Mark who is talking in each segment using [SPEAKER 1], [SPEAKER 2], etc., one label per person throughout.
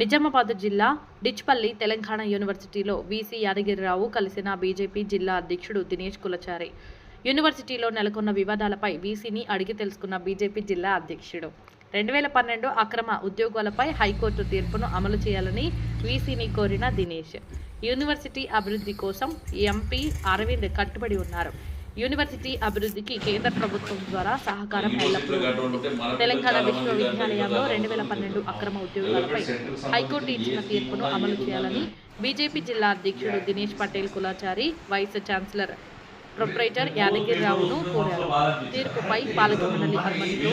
[SPEAKER 1] నిజామాబాద్ జిల్లా డిచ్పల్లి తెలంగాణ యూనివర్సిటీలో వీసీ యాదగిరిరావు కలిసిన బీజేపీ జిల్లా అధ్యక్షుడు దినేష్ కులచారి. యూనివర్సిటీలో నెలకొన్న వివాదాలపై వీసీని అడిగి తెలుసుకున్న బీజేపీ జిల్లా అధ్యక్షుడు. రెండు వేల పన్నెండు అక్రమ ఉద్యోగాలపై హైకోర్టు తీర్పును అమలు చేయాలని వీసీని కోరిన దినేష్. యూనివర్సిటీ అభివృద్ధి కోసం ఎంపీ అరవింద్ కట్టుబడి ఉన్నారు. యూనివర్సిటీ అభివృద్ధికి కేంద్ర ప్రభుత్వం ద్వారా సహకారం ఎల్లప్పుడూ. తెలంగాణ విశ్వవిద్యాలయంలో రెండు వేల పన్నెండు అక్రమ ఉద్యోగాలపై హైకోర్టు ఇచ్చిన తీర్పును అమలు చేయాలని బీజేపీ జిల్లా అధ్యక్షుడు Dinesh Patel Kulachari vice chancellor proprietor యాదగిరిరావును కోరారు. తీర్పుపై పాలక మండలి అనుమతితో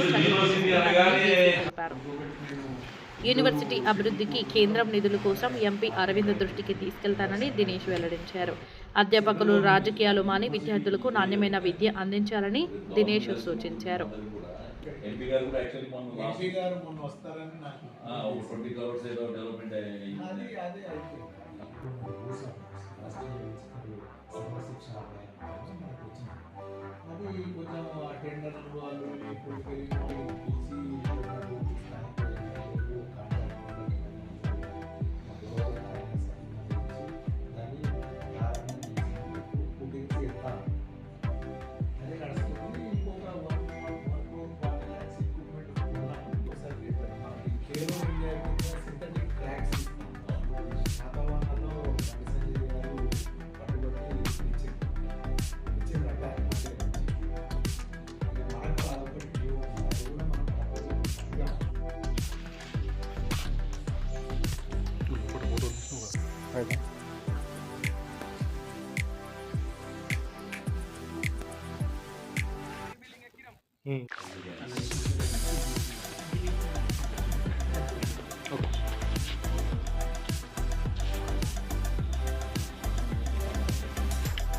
[SPEAKER 1] తెలిపారు యూనివర్సిటీ అభివృద్ధికి కేంద్రం నిధుల కోసం ఎంపీ అరవింద్ దృష్టికి తీసుకెళ్తానని దినేష్ వెల్లడించారు. అధ్యాపకులు రాజకీయాలు మాని విద్యార్థులకు నాణ్యమైన విద్య అందించాలని దినేష్ సూచించారు.
[SPEAKER 2] ఎంపీ గారు కూడా యాక్చువల్లీ మొన్న లాస్ట్
[SPEAKER 3] ఎంపీ గారు మొన్న వస్తారని నాకు
[SPEAKER 2] ఒక ట్వంటీ క్రోర్స్ ఏదో డెవలప్మెంట్ అయ్యింది
[SPEAKER 3] అది అదే అయిపోయింది అది కొంచెం అటెండర్ వాళ్ళు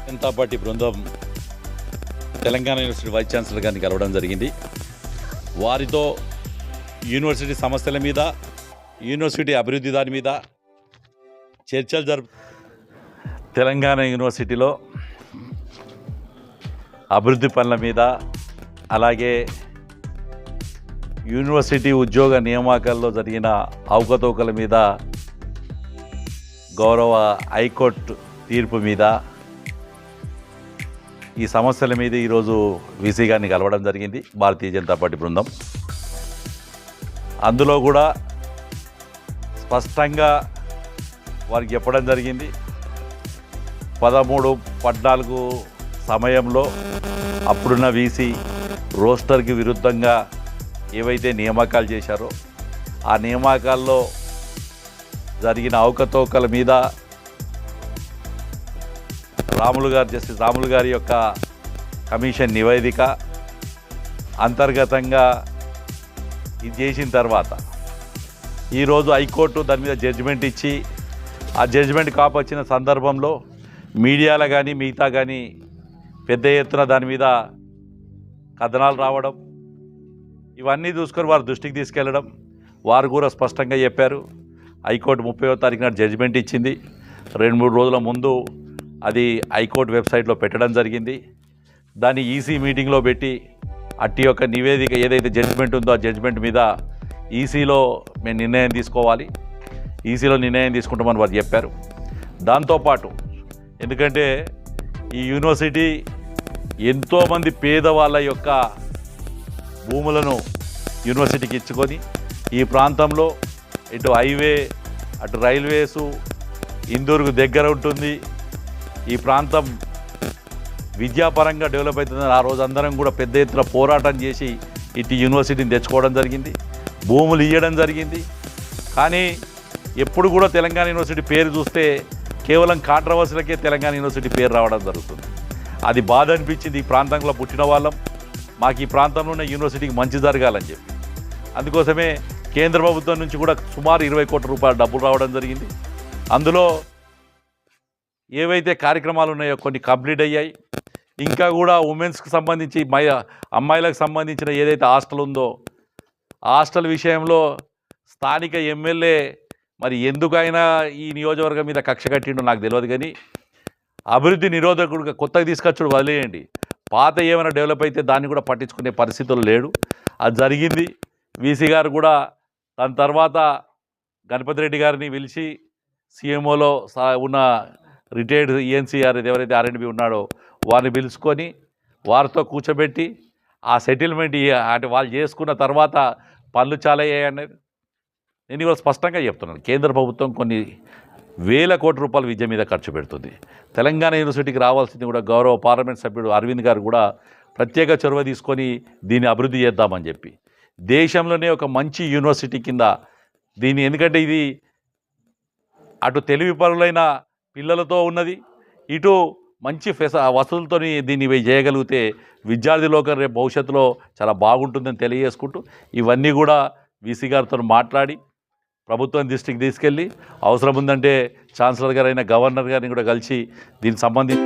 [SPEAKER 2] జనతా పార్టీ బృందం తెలంగాణ యూనివర్సిటీ వైస్ ఛాన్సలర్ గారిని కలవడం జరిగింది వారితో యూనివర్సిటీ సమస్యల మీద యూనివర్సిటీ అభివృద్ధి దాని మీద చర్చలు జరుపు తెలంగాణ యూనివర్సిటీలో అభివృద్ధి పనుల మీద అలాగే యూనివర్సిటీ ఉద్యోగ నియామకాల్లో జరిగిన అవకతవకల మీద గౌరవ హైకోర్టు తీర్పు మీద ఈ సమస్యల మీద ఈరోజు వీసీ గారిని కలవడం జరిగింది. భారతీయ జనతా పార్టీ బృందం. అందులో కూడా స్పష్టంగా వారికి చెప్పడం జరిగింది. పదమూడు పద్నాలుగు సమయంలో అప్పుడున్న వీసీ రోస్టర్కి విరుద్ధంగా ఏవైతే నియామకాలు చేశారో ఆ నియామకాల్లో జరిగిన అవకతవకల మీద రాములు గారు జస్టిస్ రాములు గారి యొక్క కమిషన్ నివేదిక అంతర్గతంగా ఇది చేసిన తర్వాత ఈరోజు హైకోర్టు దాని మీద జడ్జిమెంట్ ఇచ్చి ఆ జడ్జిమెంట్ కాప్ వచ్చిన సందర్భంలో మీడియాలో కానీ మిగతా కానీ పెద్ద ఎత్తున దాని మీద కథనాలు రావడం ఇవన్నీ చూసుకొని వారి దృష్టికి తీసుకెళ్ళడం వారు కూడా స్పష్టంగా చెప్పారు. హైకోర్టు ముప్పైవ తారీఖు నాడు జడ్జిమెంట్ ఇచ్చింది. రెండు మూడు రోజుల ముందు అది హైకోర్టు వెబ్సైట్లో పెట్టడం జరిగింది. దాన్ని ఈసీ మీటింగ్లో పెట్టి అట్టి యొక్క నివేదిక ఏదైతే జడ్జిమెంట్ ఉందో ఆ జడ్జిమెంట్ మీద ఈసీలో మేము నిర్ణయం తీసుకోవాలి. ఈసీలో నిర్ణయం తీసుకుంటామని వారు చెప్పారు. దాంతోపాటు ఎందుకంటే ఈ యూనివర్సిటీ ఎంతోమంది పేదవాళ్ళ యొక్క భూములను యూనివర్సిటీకి ఇచ్చుకొని ఈ ప్రాంతంలో ఇటు హైవే అటు రైల్వేసు ఇందూరుకు దగ్గర ఉంటుంది. ఈ ప్రాంతం విద్యాపరంగా డెవలప్ అవుతుందని ఆ రోజు అందరం కూడా పెద్ద ఎత్తున పోరాటం చేసి ఇటు యూనివర్సిటీని తెచ్చుకోవడం జరిగింది. భూములు ఇవ్వడం జరిగింది. కానీ ఎప్పుడు కూడా తెలంగాణ యూనివర్సిటీ పేరు చూస్తే కేవలం కాంట్రవర్సీలకే తెలంగాణ యూనివర్సిటీ పేరు రావడం జరుగుతుంది. అది బాధ అనిపించింది ఈ ప్రాంతంలో పుట్టిన వాళ్ళం. మాకు ఈ ప్రాంతంలో ఉన్న యూనివర్సిటీకి మంచి జరగాలని చెప్పి. అందుకోసమే కేంద్ర ప్రభుత్వం నుంచి కూడా సుమారు ఇరవై కోట్ల రూపాయల డబ్బులు రావడం జరిగింది. అందులో ఏవైతే కార్యక్రమాలు ఉన్నాయో కొన్ని కంప్లీట్ అయ్యాయి. ఇంకా కూడా ఉమెన్స్కి సంబంధించి మై అమ్మాయిలకు సంబంధించిన ఏదైతే హాస్టల్ ఉందో హాస్టల్ విషయంలో స్థానిక ఎమ్మెల్యే మరి ఎందుకైనా ఈ నియోజకవర్గం మీద కక్ష కట్టిండో నాకు తెలియదు కానీ అభివృద్ధి నిరోధకుడుగా కొత్తగా తీసుకొచ్చుడు వదిలేయండి. పాత ఏమైనా డెవలప్ అయితే దాన్ని కూడా పట్టించుకునే పరిస్థితులు లేడు. అది జరిగింది. వీసీ గారు కూడా దాని తర్వాత గణపతి రెడ్డి గారిని పిలిచి సీఎంఓలో ఉన్న రిటైర్డ్ ఈఎన్సీఆర్ ఎవరైతే ఆర్ఎండ్బి ఉన్నాడో వారిని పిలుచుకొని వారితో కూర్చోబెట్టి ఆ సెటిల్మెంట్ అంటే వాళ్ళు చేసుకున్న తర్వాత పనులు చాలా అయ్యాయని నేను ఇవాళ స్పష్టంగా చెప్తున్నాను. కేంద్ర ప్రభుత్వం కొన్ని వేల కోట్ల రూపాయల విద్య మీద ఖర్చు పెడుతుంది. తెలంగాణ యూనివర్సిటీకి రావాల్సింది కూడా గౌరవ పార్లమెంట్ సభ్యుడు అరవింద్ గారు కూడా ప్రత్యేక చొరవ తీసుకొని దీన్ని అభివృద్ధి చేద్దామని చెప్పి. దేశంలోనే ఒక మంచి యూనివర్సిటీ కింద దీన్ని ఎందుకంటే ఇది అటు తెలివి పరులైన పిల్లలతో ఉన్నది. ఇటు మంచి ఫెస వసతులతో దీన్ని చేయగలిగితే విద్యార్థి లోకం రేపు భవిష్యత్తులో చాలా బాగుంటుందని తెలియజేసుకుంటూ ఇవన్నీ కూడా వీసీ గారితో మాట్లాడి ప్రభుత్వం దృష్టికి తీసుకెళ్ళి అవసరం ఉందంటే ఛాన్సలర్ గారైన గవర్నర్ గారిని కూడా కలిసి దీనికి సంబంధించి